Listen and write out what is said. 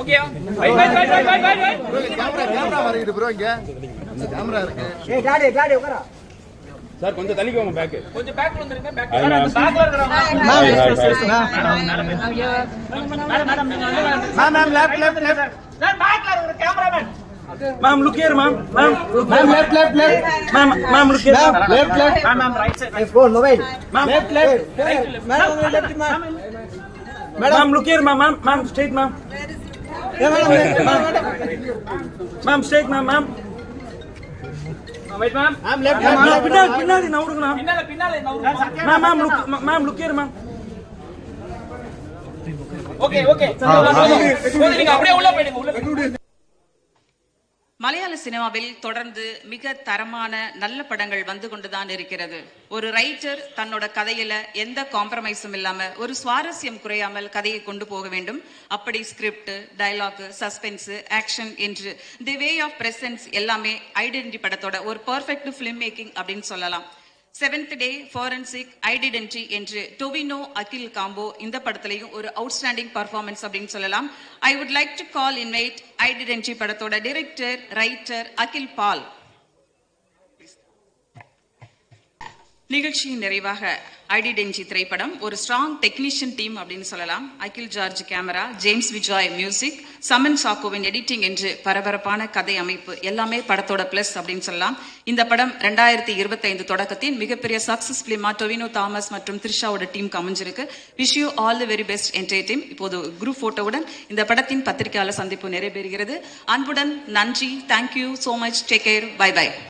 ஓகேயா camera camera bro இங்க camera இருக்கு ஏய் டாடி டாடி உட்காரா சார் கொஞ்சம் வந்துருங்க பேக். பேக்ல இருக்கறவங்க ma'am ma'am Ma'am, look here, ma'am. Ma'am, look ma'am left left left Ma'am, ma'am, look here. Ma'am left left ma'am right side my phone mobile Ma'am, left left madam left ma'am Ma'am, look here, ma'am. Ma'am, ma'am, straight, ma'am. Ma'am, straight, ma'am, ma'am. Wait ma'am ma'am left Ma'am, பின்னாடி, பின்னாடி நவுருங்க, ma'am. பின்னால பின்னால என்ன Ma'am, ma'am, look, ma'am, look here, ma'am. Okay okay நீங்க அப்படியே உள்ள போயிடுங்க உள்ள. மலையாள சினிமாவில் தொடர்ந்து மிக தரமான நல்ல படங்கள் வந்து கொண்டுதான் இருக்கிறது. ஒரு ரைட்டர் தன்னோட கதையில எந்த காம்ப்ரமைஸும் இல்லாம ஒரு சுவாரஸ்யம் குறையாமல் கதையை கொண்டு போக வேண்டும். அப்படி ஸ்கிரிப்ட் டயலாக் சஸ்பென்ஸ் ஆக்ஷன் என்று தி வே ஆஃப் பிரசன்ஸ் எல்லாமே ஐடென்டி படத்தோட ஒரு பர்ஃபெக்ட் ஃபிலிம் மேக்கிங் அப்படின்னு சொல்லலாம். செவன்த் டே ஃபாரன்சிக் ஐடென்டி என்று டொவினோ அகில் காம்போ இந்த படத்துலையும் ஒரு அவுட்ஸ்டாண்டிங் பர்ஃபார்மன்ஸ் அப்படின்னு சொல்லலாம். I would like to call invite Identity படத்தோட டைரக்டர் ரைட்டர் அகில் பால் நிகழ்ச்சியின் நிறைவாக ஐடிடென்ஜி திரைப்படம். ஒரு ஸ்ட்ராங் டெக்னீஷியன் டீம் அப்படின்னு சொல்லலாம். Akhil George camera James Vijay music Chaman சாக்கோவின் editing என்று பரபரப்பான கதை அமைப்பு எல்லாமே படத்தோட பிளஸ் அப்படின்னு சொல்லலாம். இந்த படம் ரெண்டாயிரத்தி இருபத்தைந்து தொடக்கத்தின் மிகப்பெரிய சக்சஸ் பிலிமா டொவினோ தாமஸ் மற்றும் த்ரிஷாவோட டீமுக்கு அமைஞ்சிருக்கு. Wish you all the very best entire team இப்போது குரூப் போட்டோவுடன் இந்த படத்தின் பத்திரிகையாளர் சந்திப்பு நிறைவேறுகிறது. அன்புடன் நன்றி. Thank you so much take care bye bye